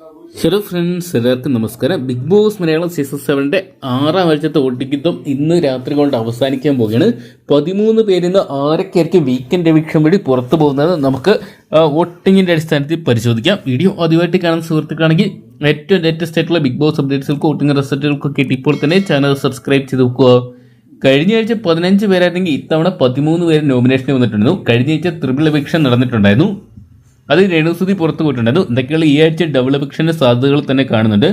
Hello friends എല്ലാവർക്കും നമസ്കാരം. Bigg Boss Malayalam season സെവന്റെ ആറാം ആഴ്ചത്തെ ഒട്ടിക്കിത്തം ഇന്ന് രാത്രി കൊണ്ട് അവസാനിക്കാൻ പോവുകയാണ്. പതിമൂന്ന് പേരിൽ നിന്ന് ആരൊക്കെയായിരിക്കും വീക്കെൻഡ് എവിക്ഷൻ വഴി പുറത്തു പോകുന്നത് നമുക്ക് വോട്ടിങ്ങിന്റെ അടിസ്ഥാനത്തിൽ പരിശോധിക്കാം. വീഡിയോ ആദ്യമായിട്ട് കാണുന്ന സുഹൃത്തുക്കളാണെങ്കിൽ ഏറ്റവും ലേറ്റസ്റ്റ് ആയിട്ടുള്ള ബിഗ് ബോസ് അപ്ഡേറ്റ്സുകൾക്കും വോട്ടിംഗ് റിസൾട്ടുകൾക്കൊക്കെ കിട്ടി. ഇപ്പോൾ തന്നെ ചാനൽ സബ്സ്ക്രൈബ് ചെയ്ത് വെക്കുക. കഴിഞ്ഞ ആഴ്ച പതിനഞ്ച് പേരായിരുന്നെങ്കിൽ ഇത്തവണ പതിമൂന്ന് പേര് നോമിനേഷൻ വന്നിട്ടുണ്ടായിരുന്നു. കഴിഞ്ഞ ആഴ്ച ത്രിപിൾ എവിക്ഷൻ നടന്നിട്ടുണ്ടായിരുന്നു. അത് രേണുസുതി പുറത്തു പോയിട്ടുണ്ടായിരുന്നു എന്തൊക്കെയുള്ള ഈ ആഴ്ച എവിക്ഷന്റെ സാധ്യതകൾ തന്നെ കാണുന്നുണ്ട്.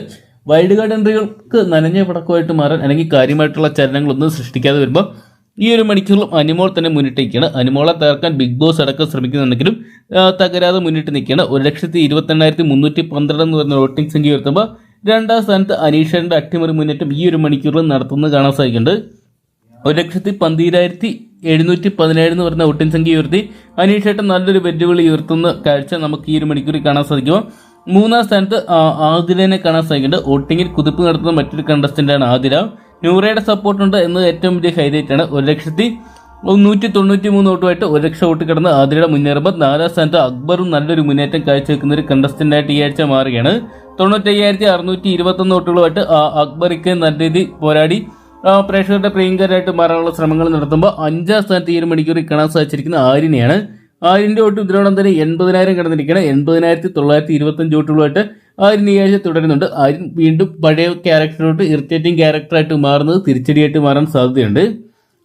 വൈൽഡ് കാർഡ് എൻട്രികൾക്ക് നനഞ്ഞ പടക്കമായിട്ട് മാറാൻ അല്ലെങ്കിൽ കാര്യമായിട്ടുള്ള ചലനങ്ങളൊന്നും സൃഷ്ടിക്കാതെ വരുമ്പോൾ ഈ ഒരു മണിക്കൂറിലും അനിമോൾ തന്നെ മുന്നിട്ടേക്കാണ് അനിമോളെ തകർക്കാൻ ബിഗ് ബോസ് അടക്കം ശ്രമിക്കുന്നുണ്ടെങ്കിലും തകരാതെ മുന്നിട്ട് നിൽക്കുകയാണ്. ഒരു ലക്ഷത്തി ഇരുപത്തെണ്ണായിരത്തി മുന്നൂറ്റി പന്ത്രണ്ട് എന്ന് പറയുന്ന വോട്ടിംഗ് സംഖ്യ ഉയർത്തുമ്പോൾ രണ്ടാം സ്ഥാനത്ത് അനീഷന്റെ അട്ടിമറി മുന്നേറ്റം ഈ ഒരു മണിക്കൂറിൽ നടത്തുന്നത് കാണാൻ സാധിക്കുന്നുണ്ട്. ഒരു ലക്ഷത്തി പന്തിരായിരത്തി എഴുന്നൂറ്റി പതിനേഴ് എന്ന് പറയുന്ന ഒട്ടിൻ സംഖ്യ ഉയർത്തി. അനീഷേട്ടൻ നല്ലൊരു വെല്ലുവിളി ഉയർത്തുന്ന കാഴ്ച നമുക്ക് ഈ ഒരു മണിക്കൂറിൽ കാണാൻ സാധിക്കും മൂന്നാം സ്ഥാനത്ത് ആതിരനെ കാണാൻ സാധിക്കുന്നുണ്ട്. വോട്ടിങ്ങിൽ കുതിപ്പ് നടത്തുന്ന മറ്റൊരു കണ്ടസ്റ്റന്റാണ് ആതിര. നൂറയുടെ സപ്പോർട്ടുണ്ട് എന്നത് ഏറ്റവും വലിയ ഹൈലൈറ്റ് ആണ്. ഒരു ലക്ഷത്തി നൂറ്റി തൊണ്ണൂറ്റി മൂന്ന് വോട്ടുമായിട്ട് ഒരു ലക്ഷം വോട്ട് കിടന്ന് ആതിരയുടെ മുന്നേറുമ്പോൾ നാലാം സ്ഥാനത്ത് അക്ബറും നല്ലൊരു മുന്നേറ്റം കാഴ്ചവെക്കുന്ന ഒരു കണ്ടസ്റ്റന്റായിട്ട് ഈ ആഴ്ച മാറുകയാണ്. തൊണ്ണൂറ്റയ്യായിരത്തി അറുന്നൂറ്റി ഇരുപത്തൊന്ന് വോട്ടുകളുമായിട്ട് അക്ബറിക്ക് നല്ല രീതിയിൽ പോരാടി. പ്രേക്ഷകരുടെ പ്രിയങ്കരായിട്ട് മാറാനുള്ള ശ്രമങ്ങൾ നടത്തുമ്പോൾ അഞ്ചാം സ്ഥാനത്ത് ഈ ഒരു മണിക്കൂറിൽ കാണാൻ സാധിച്ചിരിക്കുന്ന ആര്യനെയാണ്. ആര്യന്റെ വോട്ട് ഇതിനോടൊപ്പം തന്നെ എൺപതിനായിരം കടന്നിരിക്കുകയാണ്. എൺപതിനായിരത്തി തൊള്ളായിരത്തി ഇരുപത്തഞ്ച് വോട്ടുകളുമായിട്ട് ആര്യൻ ഈ ആഴ്ച തുടരുന്നുണ്ട്. ആര്യൻ വീണ്ടും പഴയ ക്യാരക്ടറോട്ട് ഇറിറ്റേറ്റിംഗ് ക്യാരക്ടറായിട്ട് മാറുന്നത് തിരിച്ചടിയായിട്ട് മാറാൻ സാധ്യതയുണ്ട്.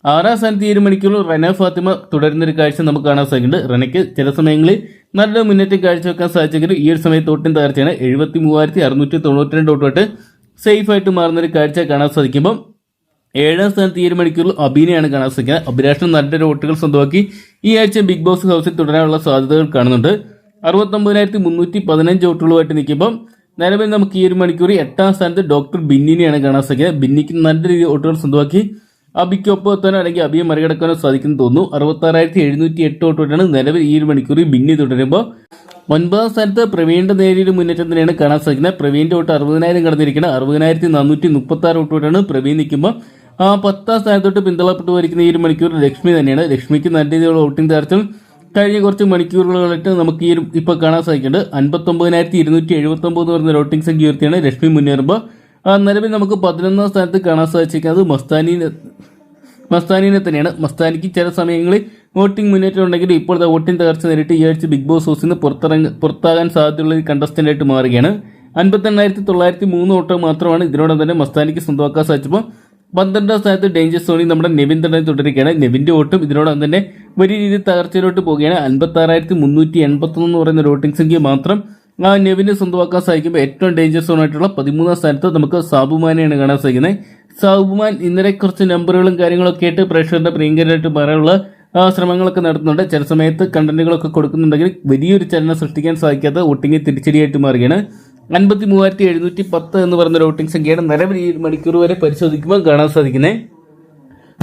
ആറാം സ്ഥാനത്ത് ഈ ഒരു മണിക്കൂറിൽ റന ഫാത്തിമ തുടരുന്ന ഒരു കാഴ്ച നമുക്ക് കാണാൻ സാധിക്കുന്നുണ്ട്. റനയ്ക്ക് ചില സമയങ്ങളിൽ നല്ല മുന്നേറ്റം കാഴ്ചവെക്കാൻ സാധിച്ചെങ്കിലും ഈ ഒരു സമയത്ത് ഒട്ടും തകർച്ചയാണ്. എഴുപത്തി മൂവായിരത്തി അറുന്നൂറ്റി തൊണ്ണൂറ്റി രണ്ട് വോട്ടുമായിട്ട് സേഫായിട്ട് മാറുന്ന ഒരു കാഴ്ച കാണാൻ സാധിക്കുമ്പോൾ ഏഴാം സ്ഥാനത്ത് ഈ ഒരു മണിക്കൂറിൽ അഭിനയാണ് കാണാൻ സാധിക്കുന്നത്. അഭിലാഷിന് നല്ല വോട്ടുകൾ സ്വന്തമാക്കി ഈ ആഴ്ച ബിഗ് ബോസ് ഹൗസിൽ തുടരാനുള്ള സാധ്യതകൾ കാണുന്നുണ്ട്. അറുപത്തൊമ്പതിനായിരത്തി മുന്നൂറ്റി പതിനഞ്ച് വോട്ടുകളുമായിട്ട് നിൽക്കുമ്പോൾ നിലവിൽ നമുക്ക് ഈ ഒരു മണിക്കൂർ എട്ടാം സ്ഥാനത്ത് ഡോക്ടർ ബിന്നിനെയാണ് കാണാൻ സാധിക്കുന്നത്. ബിന്നിക്ക് നല്ല രീതിയിൽ വോട്ടുകൾ സ്വന്തമാക്കി അബിക്കൊപ്പം എത്താനോ അല്ലെങ്കിൽ അബിയെ മറികടക്കാനോ സാധിക്കുന്നു തോന്നുന്നു. അറുപത്താറായിരത്തി എഴുന്നൂറ്റി എട്ട് വോട്ടുകളാണ് നിലവിൽ ഈ ഒരു മണിക്കൂറിൽ ബിന്നി തുടരുമ്പോൾ. ഒൻപതാം സ്ഥാനത്ത് പ്രവീണിന്റെ നേരിയൊരു മുന്നേറ്റം തന്നെയാണ് കാണാൻ സാധിക്കുന്നത്. പ്രവീണിന്റെ വോട്ട് അറുപതിനായിരം കടന്നിരിക്കുന്നത്. അറുപതിനായിരത്തി നാനൂറ്റി മുപ്പത്തി ആറ് വോട്ടുകളാണ് പ്രവീൺ നിൽക്കുമ്പോൾ ആ പത്താം സ്ഥാനത്തോട്ട് പിന്തള്ളപ്പെട്ടു വരിക്കുന്ന ഈ ഒരു മണിക്കൂർ ലക്ഷ്മി തന്നെയാണ്. ലക്ഷ്മിക്ക് നല്ല രീതിയിലുള്ള വോട്ടിംഗ് തരത്തിൽ കഴിഞ്ഞ കുറച്ച് മണിക്കൂറുകളായിട്ട് നമുക്ക് ഈ ഇപ്പോൾ കാണാൻ സാധിക്കുന്നുണ്ട്. അൻപത്തൊമ്പതിനായിരത്തി ഇരുന്നൂറ്റി എഴുപത്തി ഒമ്പത് എന്ന് പറയുന്ന വോട്ടിംഗ് സംഖ്യ ഉയർത്തിയാണ് ലക്ഷ്മി മുന്നേറുമ്പോൾ നിലവിൽ നമുക്ക് പതിനൊന്നാം സ്ഥാനത്ത് കാണാൻ സാധിച്ചിരിക്കുന്നത് മസ്താനിനെ മസ്താനിനെ തന്നെയാണ്. മസ്താനിക്ക് ചില സമയങ്ങളിൽ വോട്ടിംഗ് മുന്നേറ്റം ഉണ്ടെങ്കിലും ഇപ്പോഴത്തെ വോട്ടിംഗ് തകർച്ച നേരിട്ട് ഈ ആഴ്ച ബിഗ് ബോസ് ഹൗസിൽ നിന്ന് പുറത്തിറങ്ങ പുറത്താകാൻ സാധ്യതയുള്ള ഒരു കണ്ടസ്റ്റന്റായിട്ട് മാറുകയാണ്. അൻപത്തെണ്ണായിരത്തി തൊള്ളായിരത്തി മൂന്ന് വോട്ട് മാത്രമാണ് ഇതിനോടൊപ്പം തന്നെ മസ്താനിക്ക് സ്വന്തമാക്കാൻ സാധിച്ചപ്പോൾ പന്ത്രണ്ടാം സ്ഥാനത്ത് ഡേഞ്ചർ സോണി നമ്മുടെ നെവിൻ തന്നെ തുടരുകയാണ്. നെവിന്റെ വോട്ടും ഇതിനോടൊപ്പം തന്നെ വലിയ രീതിയിൽ തകർച്ചയിലോട്ട് പോവുകയാണ് അൻപത്തി ആറായിരത്തി മുന്നൂറ്റി എൺപത്തൊന്ന് പറയുന്ന വോട്ടിംഗ് സംഖ്യ മാത്രം ആ നെവിനെ സ്വന്തമാക്കാൻ സാധിക്കുമ്പോൾ ഏറ്റവും ഡേഞ്ചർ സോൺ ആയിട്ടുള്ള പതിമൂന്നാം സ്ഥാനത്ത് നമുക്ക് സാബുമാനെയാണ് കാണാൻ സാധിക്കുന്നത്. സാബുമാൻ ഇന്നലെ കുറച്ച് നമ്പറുകളും കാര്യങ്ങളൊക്കെ ആയിട്ട് പ്രേക്ഷകരുടെ പ്രിയങ്കരായിട്ട് പറയാനുള്ള ശ്രമങ്ങളൊക്കെ നടത്തുന്നുണ്ട്. ചില സമയത്ത് കണ്ടന്റുകളൊക്കെ കൊടുക്കുന്നുണ്ടെങ്കിൽ വലിയൊരു ചലനം സൃഷ്ടിക്കാൻ സാധിക്കാത്ത വോട്ടിങ്ങിൽ തിരിച്ചടിയായിട്ട് മാറുകയാണ്. അൻപത്തി മൂവായിരത്തി എഴുന്നൂറ്റി പത്ത് എന്ന് പറയുന്ന വോട്ടിംഗ് സംഖ്യയാണ് നിലവിൽ ഈ ഒരു മണിക്കൂർ വരെ പരിശോധിക്കുമ്പോൾ കാണാൻ സാധിക്കുന്നത്.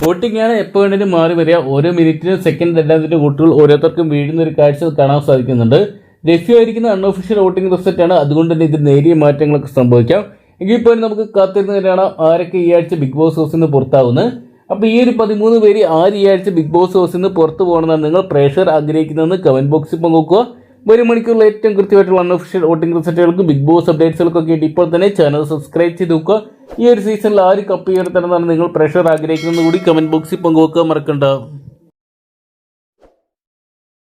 വോട്ടിംഗ് ആണ് എപ്പോൾ വേണേലും മാറി വരിക. ഓരോ മിനിറ്റിനും സെക്കൻഡ് എല്ലാത്തിന്റെ വോട്ടുകൾ ഓരോരുത്തർക്കും വീഴുന്ന ഒരു കാഴ്ച കാണാൻ സാധിക്കുന്നുണ്ട്. ലഭ്യമായിരിക്കുന്ന അൺഒഫീഷ്യൽ വോട്ടിംഗ് റിസൾട്ട് ആണ്. അതുകൊണ്ട് തന്നെ ഇതിൽ നേരിയ മാറ്റങ്ങളൊക്കെ സംഭവിക്കാം. എങ്കിൽ പോലും നമുക്ക് കാത്തിരുന്ന് കാണാം ആരൊക്കെ ഈ ആഴ്ച ബിഗ് ബോസ് ഹൗസിൽ നിന്ന് പുറത്താവുന്നത്. അപ്പോൾ ഈ ഒരു പതിമൂന്ന് പേര് ആര് ഈ ആഴ്ച ബിഗ് ബോസ് ഹൗസിൽ നിന്ന് പുറത്തു പോകണമെന്നാണ് നിങ്ങൾ പ്രേക്ഷകർ ആഗ്രഹിക്കുന്നതെന്ന് കമന്റ് ബോക്സിൽ പങ്കുവെക്കുക ഒരു മണിക്കൂറിൽ ഏറ്റവും കൃത്യമായിട്ടുള്ള അൺഒഫീഷ്യൽ വോട്ടിംഗ് റിസൾട്ടുകൾക്കും ബിഗ് ബോസ് അപ്ഡേറ്റ്സുകൾക്കൊക്കെ ആയിട്ട് ഇപ്പോൾ തന്നെ ചാനൽ സബ്സ്ക്രൈബ് ചെയ്ത് നോക്കുക. ഈ ഒരു സീസണിൽ ആര് കപ്പ് ഉയർത്തണമെന്നാണ് നിങ്ങൾ പ്രഷർ ആഗ്രഹിക്കുന്നത് കൂടി കമന്റ് ബോക്സിൽ പങ്കുവെക്കാൻ മറക്കണ്ട.